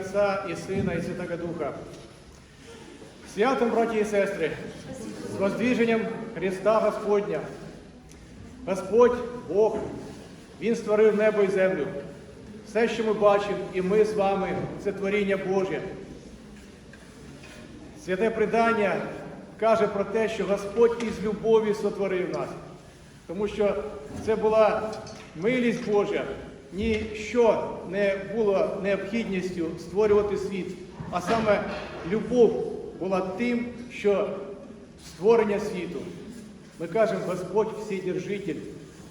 Отця і Сина, і Святого Духа. Святом, браті і сестри, з воздвіженням Христа Господня. Господь Бог, Він створив небо і землю. Все, що ми бачимо, і ми з вами це творіння Боже. Святе предання каже про те, що Господь із любові сотворив нас. Тому що це була милість Божа, ніщо не було необхідністю створювати світ, а саме любов була тим, що створення світу. Ми кажемо, Господь вседержитель,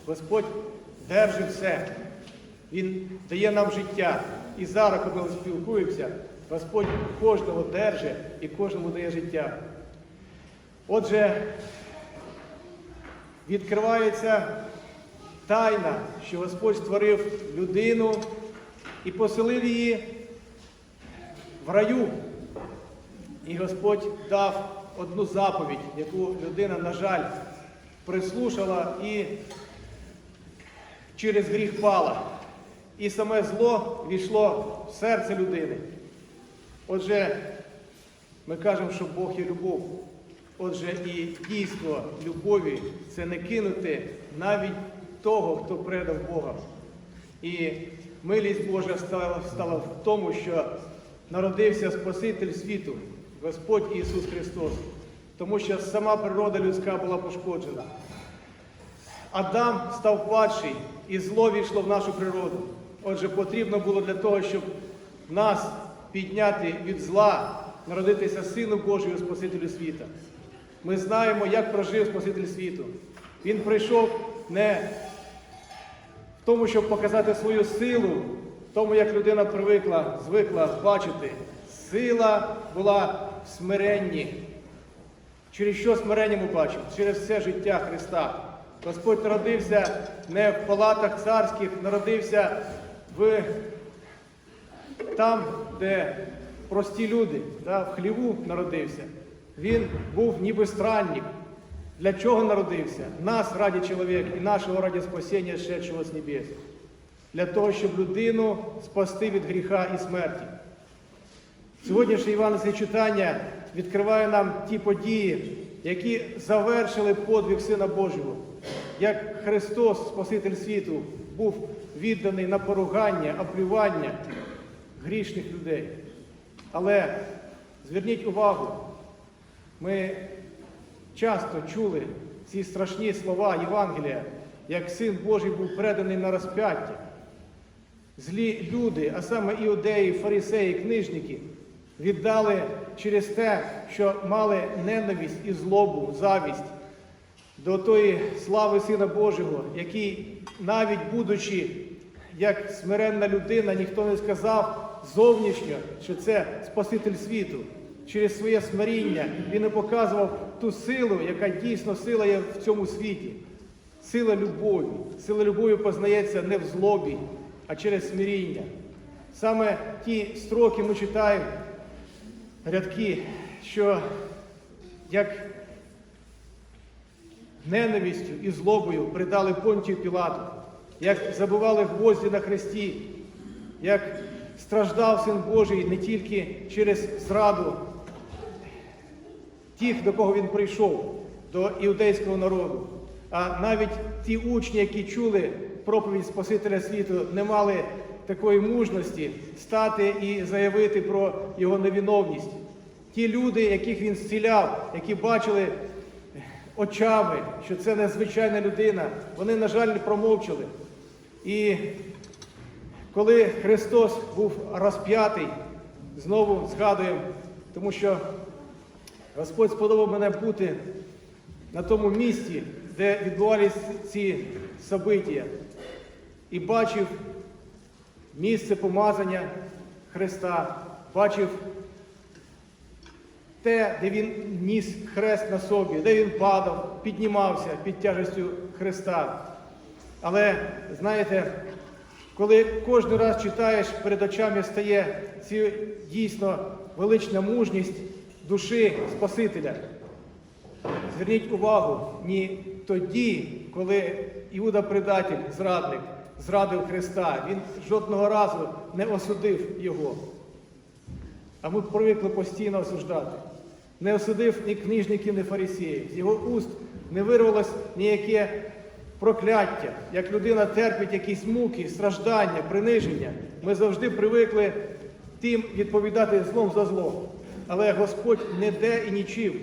Господь держить все. Він дає нам життя. І зараз, коли ми спілкуємося, Господь кожного держить і кожному дає життя. Отже, відкривається тайна, що Господь створив людину і поселив її в раю. І Господь дав одну заповідь, яку людина, на жаль, прислушала і через гріх пала. І саме зло війшло в серце людини. Отже, ми кажемо, що Бог є любов. Отже, і дійство любові це не кинути навіть того, хто предав Бога. І милість Божа стала, стала в тому, що народився Спаситель світу, Господь Ісус Христос, тому що сама природа людська була пошкоджена. Адам став падший, і зло війшло в нашу природу. Отже, потрібно було для того, щоб нас підняти від зла, народитися Сину Божою, Спасителю світа. Ми знаємо, як прожив Спаситель світу. Він прийшов не тому, щоб показати свою силу, тому, як людина привикла, звикла бачити. Сила була в смиренні. Через що смирення ми бачимо? Через все життя Христа. Господь народився не в палатах царських, народився в там, де прості люди, да, в хліву народився. Він був ніби странник. Для чого народився? Нас раді чоловік і нашого раді спасіння, шедшого з небес. Для того, щоб людину спасти від гріха і смерті. Сьогоднішнє Івановське читання відкриває нам ті події, які завершили подвиг Сина Божого. Як Христос, Спаситель світу, був відданий на поругання, оплювання грішних людей. Але зверніть увагу, ми часто чули ці страшні слова Євангелія, як Син Божий був преданий на розп'яття. Злі люди, а саме іудеї, фарисеї, книжники, віддали через те, що мали ненависть і злобу, завість до тої слави Сина Божого, який, навіть будучи як смиренна людина, ніхто не сказав зовнішньо, що це Спаситель світу. Через своє смиріння він не показував ту силу, яка дійсно сила є в цьому світі. Сила любові. Сила любові познається не в злобі, а через смиріння. Саме ті строки ми читаємо, рядки, що як ненавистю і злобою придали Понтію Пілату, як забували гвозді на хресті, як страждав Син Божий не тільки через зраду тих, до кого він прийшов, до іудейського народу, а навіть ті учні, які чули проповідь Спасителя світу, не мали такої мужності стати і заявити про його невиновність. Ті люди, яких він зціляв, які бачили очами, що це незвичайна людина, вони, на жаль, промовчали. І коли Христос був розп'ятий, знову згадуємо, тому що Господь сподобав мене бути на тому місці, де відбувалися ці события, і бачив місце помазання Христа, бачив те, де він ніс хрест на собі, де він падав, піднімався під тяжестю Христа. Але знаєте, коли кожен раз читаєш, перед очами стає ці дійсно велична мужність душі Спасителя. Зверніть увагу, ні тоді, коли Іуда предатель, зрадник, зрадив Христа, він жодного разу не осудив його. а ми привикли постійно осуждати. Не осудив ні книжників, ні фарисеїв. З його уст не вирвалось ніяке прокляття. Як людина терпить якісь муки, страждання, приниження, ми завжди привикли тим відповідати злом за зло. Але Господь ніде і нічим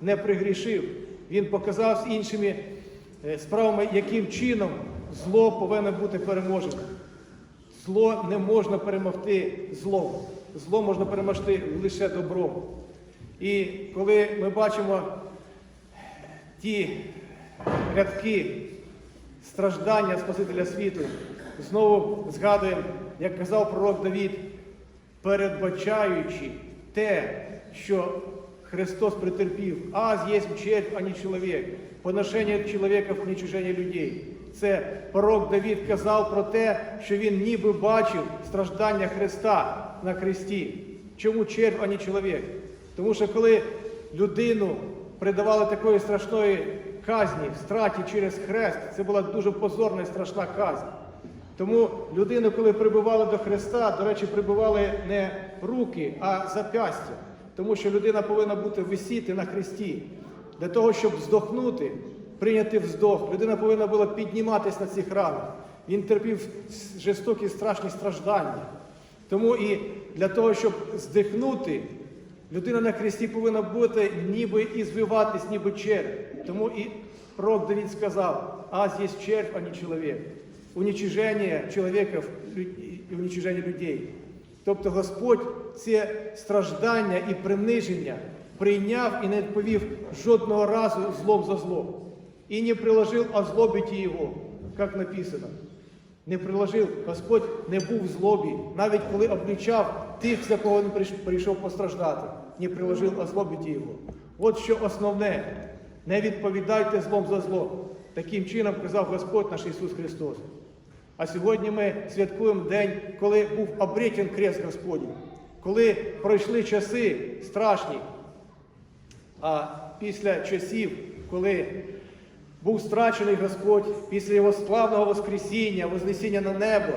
не пригрішив. Він показав з іншими е, справами, яким чином зло повинно бути переможене. Зло не можна перемогти злом. Зло можна переможти лише добром. І коли ми бачимо ті рядки страждання Спасителя світу, знову згадуємо, як казав пророк Давід, передбачаючи те, що Христос претерпів, аз есть червь, а не чоловік, поношення чоловіка в уничиження людей. Це пророк Давід казав про те, що він ніби бачив страждання Христа на Христі. Чому червь, а не чоловік? Тому що коли людину придавали такої страшної казні, страті через хрест, це була дуже позорна і страшна казнь. Тому людину, коли прибивали до Христа, до речі, прибивали не руки, а запястя. Тому що людина повинна бути висіти на хресті. Для того, щоб здохнути, прийняти вздох, людина повинна була підніматися на цих ранах. Він терпів жорстокі страшні страждання. Тому і для того, щоб здихнути, людина на хресті повинна бути ніби і звиватись, ніби червь. Тому і пророк Давид сказав, аз есть червь, а не чоловік. Уничиження чоловіків і уничиження людей. Тобто Господь це страждання і приниження прийняв і не відповів жодного разу злом за зло. І не приложив озлобити його, як написано. Не приложив, Господь не був в злобі, навіть коли облічав тих, за кого він прийшов постраждати, не приложив озлобити його. От що основне, не відповідайте злом за зло. Таким чином казав Господь наш Ісус Христос. А сьогодні ми святкуємо день, коли був обретен крест Господній, коли пройшли часи страшні. А після часів, коли був страчений Господь, після Його славного Воскресіння, Вознесіння на небо,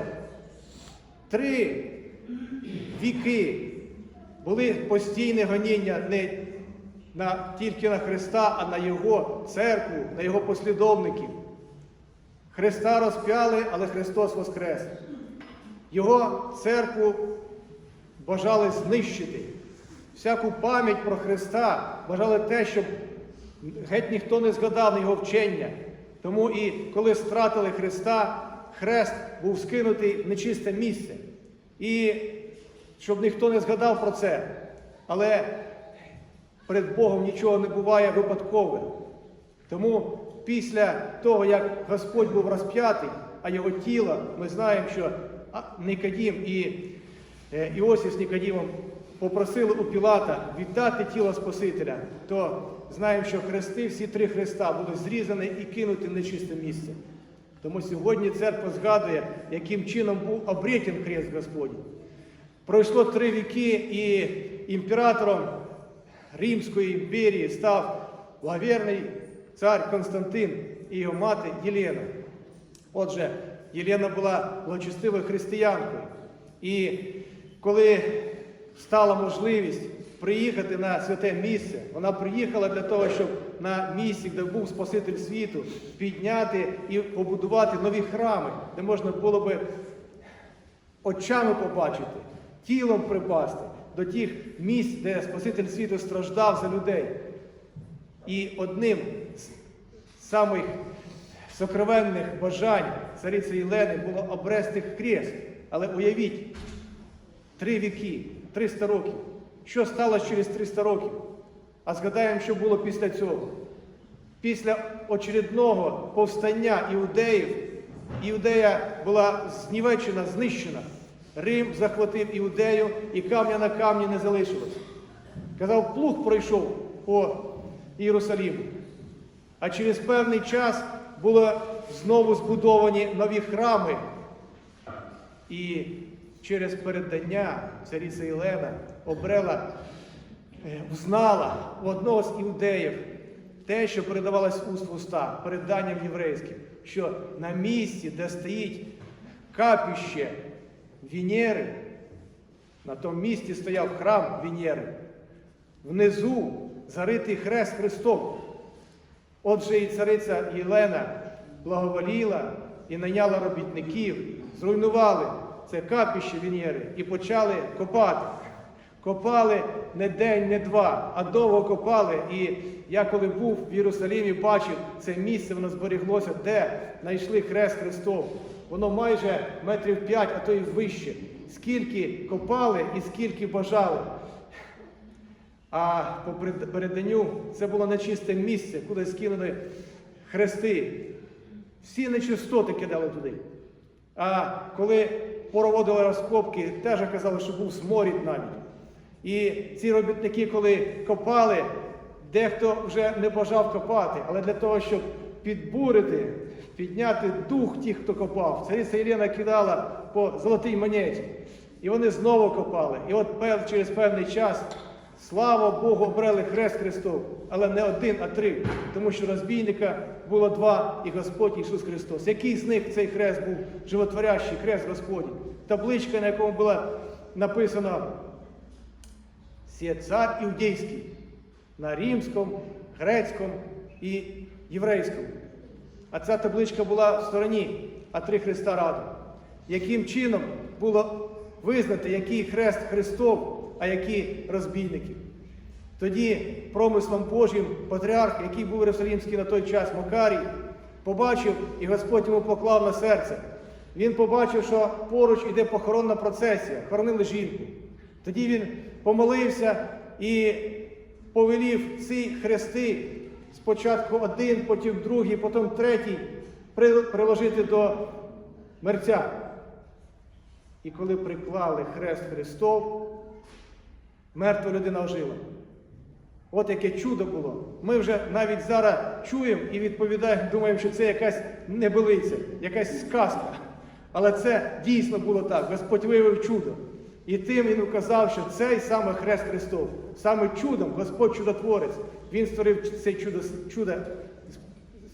три віки були постійне гоніння не на, тільки на Христа, а на Його церкву, на Його послідовників. Христа розп'яли, але Христос воскрес. Його церкву бажали знищити. Всяку пам'ять про Христа бажали те, щоб геть ніхто не згадав на його вчення. Тому і коли стратили Христа, хрест був скинутий в нечисте місце. І щоб ніхто не згадав про це. Але перед Богом нічого не буває випадковим. Тому після того, як Господь був розп'ятий, а його тіло, ми знаємо, що Никодім і е, Іосиф з Никодімом попросили у Пілата віддати тіло Спасителя, то знаємо, що хрести, всі три хреста будуть зрізані і кинуті в нечисте місце. Тому сьогодні церква згадує, яким чином був обретен хрест Господній. Пройшло три віки, і імператором Римської імперії став благоверний цар Константин і його мати Єлена. Отже, Єлена була благочестивою християнкою. І коли стала можливість приїхати на святе місце, вона приїхала для того, щоб на місці, де був Спаситель світу, підняти і побудувати нові храми, де можна було би очами побачити, тілом припасти до тих місць, де Спаситель світу страждав за людей. І одним з самих сокровенних бажань цариці Єлени було обрести хрест. Але уявіть, три віки, 300 років. Що сталося через 300 років? А згадаємо, що було після цього. Після очередного повстання іудеїв, Іудея була знівечена, знищена. Рим захватив Іудею і камня на камні не залишилось. Казав, плуг пройшов по Єрусаліму. А через певний час були знову збудовані нові храми. І через передання цариця Єлена обрела, е, взнала у одного з іудеїв те, що передавалось уст в уста, переданням єврейським, що на місці, де стоїть капіще Венери, На тому місці стояв храм Венери. Внизу заритий хрест Христов. Отже, і цариця Єлена благоволіла і найняла робітників, зруйнували це капіще Венери і почали копати. Копали не день, не два, а довго копали. І я коли був в Єрусалимі, бачив це місце, воно зберіглося, де знайшли хрест Христов. Воно майже метрів п'ять, а то й вище. Скільки копали і скільки бажали. А по перед- переданню це було нечисте місце, куди скинули хрести. Всі нечистоти кидали туди. А коли проводили розкопки, теж казали, що був сморід навіть. І ці робітники, коли копали, дехто вже не бажав копати, але для того, щоб підбурити, підняти дух тих, хто копав, цариця Єлена кидала по золотій монеті. І вони знову копали. І от через певний час, слава Богу, обрели хрест Христов, але не один, а три. Тому що розбійника було два, і Господь Ісус Христос. Який з них цей хрест був животворящий хрест Господній? Табличка, на якому було написано «Сє цар іудейський на римському, грецькому і єврейському. А ця табличка була в стороні, а три Христа раду. Яким чином було визнати, який хрест Христов, а які розбійників? Тоді промислом Божим патріарх, який був Єрусалимський на той час Макарій, побачив і Господь йому поклав на серце. Він побачив, що поруч іде похоронна процесія, хоронили жінку. Тоді він помолився і повелів ці хрести спочатку один, потім другий, потім третій приложити до мерця. І коли приклали хрест Христов, мертва людина ожила. От яке чудо було. Ми вже навіть зараз чуємо і відповідаємо, думаємо, що це якась небилиця, якась сказка. Але це дійсно було так. Господь виявив чудо. І тим він указав, що цей саме Хрест Христов, саме чудом, Господь чудотворець, Він створив це чудо, чудо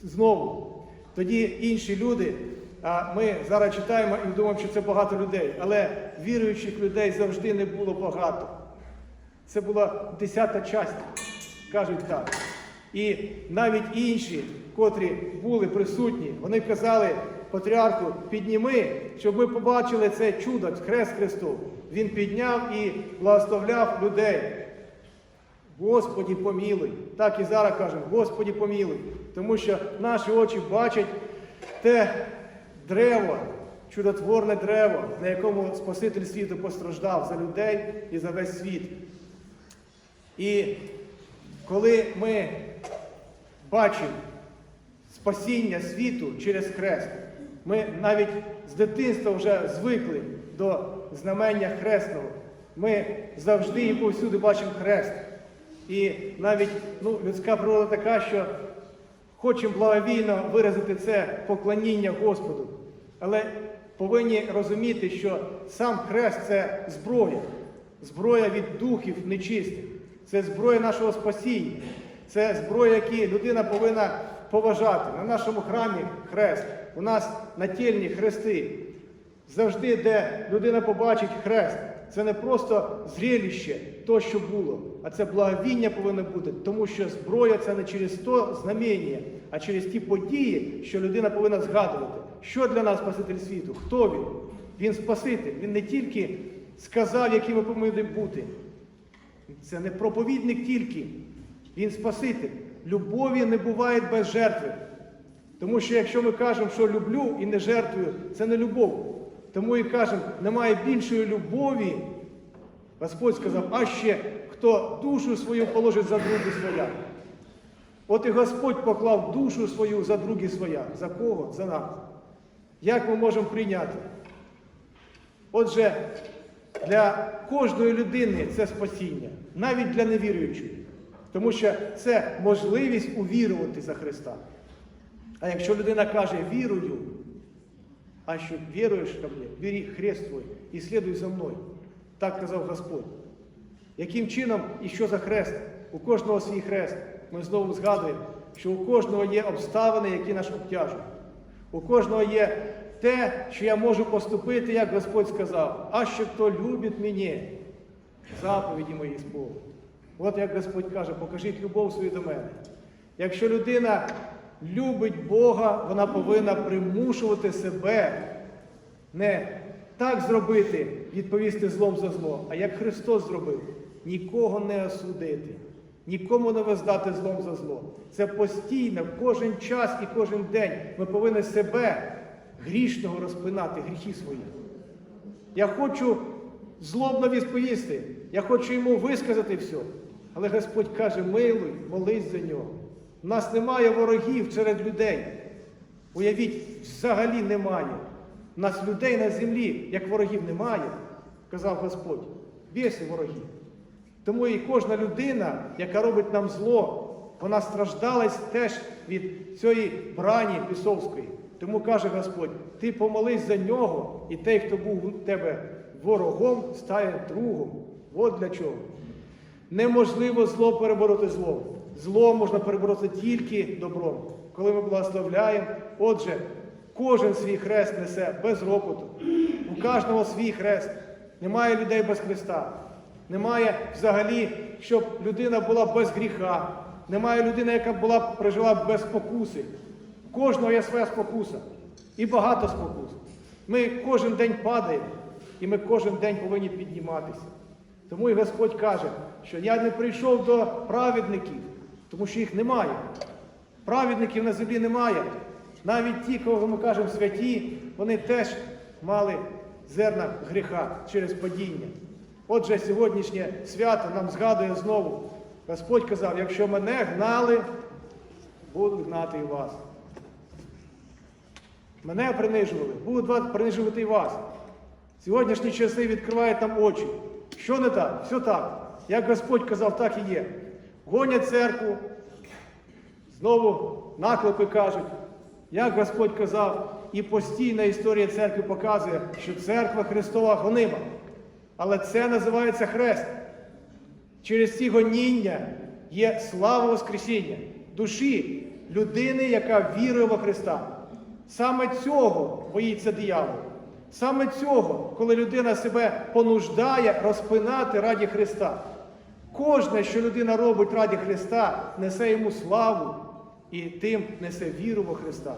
знову. Тоді інші люди, а ми зараз читаємо і думаємо, що це багато людей, але віруючих людей завжди не було багато. Це була десята частина, кажуть так. І навіть інші, котрі були присутні, вони казали патріарху, підніми, щоб ми побачили це чудо, хрест Христов. Він підняв і благословляв людей. Господі помілуй. Так і зараз кажемо, Господі помілуй. Тому що наші очі бачать те древо, чудотворне древо, на якому Спаситель світу постраждав за людей і за весь світ. І коли ми бачимо спасіння світу через хрест, ми навіть з дитинства вже звикли до знамення хресного. Ми завжди і повсюди бачимо хрест. І навіть ну, людська природа така, що хочемо благовійно виразити це поклоніння Господу. Але повинні розуміти, що сам хрест це зброя, зброя від духів нечистих, це зброя нашого спасіння, це зброя, яку людина повинна поважати. На нашому храмі хрест, у нас нательні хрести. Завжди, де людина побачить хрест, це не просто зрелище, то, що було, а це благовіння повинно бути, тому що зброя це не через то знамення, а через ті події, що людина повинна згадувати. Що для нас Спаситель світу? Хто він? Він Спаситель. Він не тільки сказав, якими ми повинні бути. Це не проповідник тільки, він Спаситель. Любові не буває без жертви. Тому що якщо ми кажемо, що люблю і не жертвую, це не любов. Тому і кажемо, немає більшої любові. Господь сказав, а ще хто душу свою положить за другі своя. От і Господь поклав душу свою за другі своя. За кого? За нас. Як ми можемо прийняти? Отже, для кожної людини це спасіння, навіть для невіруючої. Тому що це можливість увірувати за Христа. А якщо людина каже вірую, а що віруєш ко мне, бери хрест твой і слідуй за мною. Так казав Господь. Яким чином і що за хрест? У кожного свій хрест. Ми знову згадуємо, що у кожного є обставини, які нас обтяжують. У кожного є те, що я можу поступити, як Господь сказав, а що хто любить мене заповіді мої сповню. От як Господь каже, покажіть любов свою до мене. Якщо людина любить Бога, вона повинна примушувати себе не так зробити, відповісти злом за зло, а як Христос зробив, нікого не осудити, нікому не воздати злом за зло. Це постійно, кожен час і кожен день ми повинні себе грішного розпинати, гріхи свої. Я хочу злобно відповісти, я хочу йому висказати все. Але Господь каже, милуй, молись за нього. У нас немає ворогів серед людей. Уявіть, взагалі немає. У нас людей на землі, як ворогів немає, казав Господь. Біси ворогів. Тому і кожна людина, яка робить нам зло, вона страждалась теж від цієї брані пісовської. Тому каже Господь, ти помолись за нього, і той, хто був у тебе ворогом, стає другом. От для чого. Неможливо зло перебороти злом. Зло можна перебороти тільки добром. Коли ми благословляємо, отже, кожен свій хрест несе без ропоту. У кожного свій хрест. Немає людей без Христа. Немає взагалі, щоб людина була без гріха. Немає людини, яка була прожила без спокуси. У кожного є своя спокуса. І багато спокус. Ми кожен день падаємо, і ми кожен день повинні підніматися. Тому і Господь каже, що я не прийшов до праведників, тому що їх немає. Праведників на землі немає. Навіть ті, кого ми кажемо святі, вони теж мали зерна гріха через падіння. Отже, сьогоднішнє свято нам згадує знову. Господь казав, якщо мене гнали, буду гнати і вас. Мене принижували, будуть принижувати і вас. Сьогоднішні часи відкривають нам очі. Що не так? Все так. Як Господь казав, так і є. Гонять церкву, знову наклепи кажуть, як Господь казав, і постійна історія церкви показує, що церква Христова гонима. Але це називається хрест. Через ці гоніння є слава Воскресіння, душі людини, яка вірує во Христа. Саме цього боїться диявол. Саме цього, коли людина себе понуждає розпинати раді Христа. Кожне, що людина робить раді Христа, несе йому славу і тим несе віру во Христа.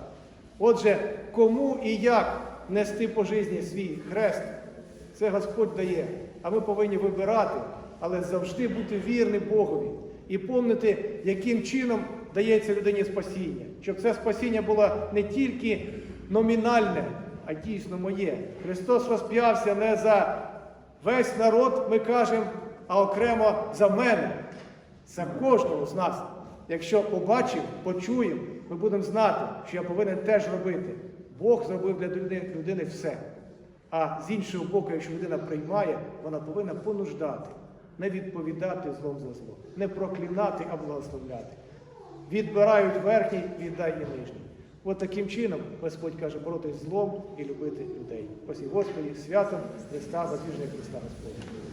Отже, кому і як нести по житті свій хрест, це Господь дає. А ми повинні вибирати, але завжди бути вірним Богові і помнити, яким чином дається людині спасіння. Щоб це спасіння було не тільки номінальне, а дійсно моє. Христос розп'явся не за весь народ, ми кажемо, а окремо за мене, за кожного з нас. Якщо побачимо, почуємо, ми будемо знати, що я повинен теж робити. Бог зробив для людини, людини все. А з іншого боку, якщо людина приймає, вона повинна понуждати, не відповідати злом за зло, не проклинати, а благословляти. Відбирають верхній, віддай і нижній. От таким чином Господь каже боротись злом і любити людей. Ось Господі святом Христа, задвіження Христа Господня.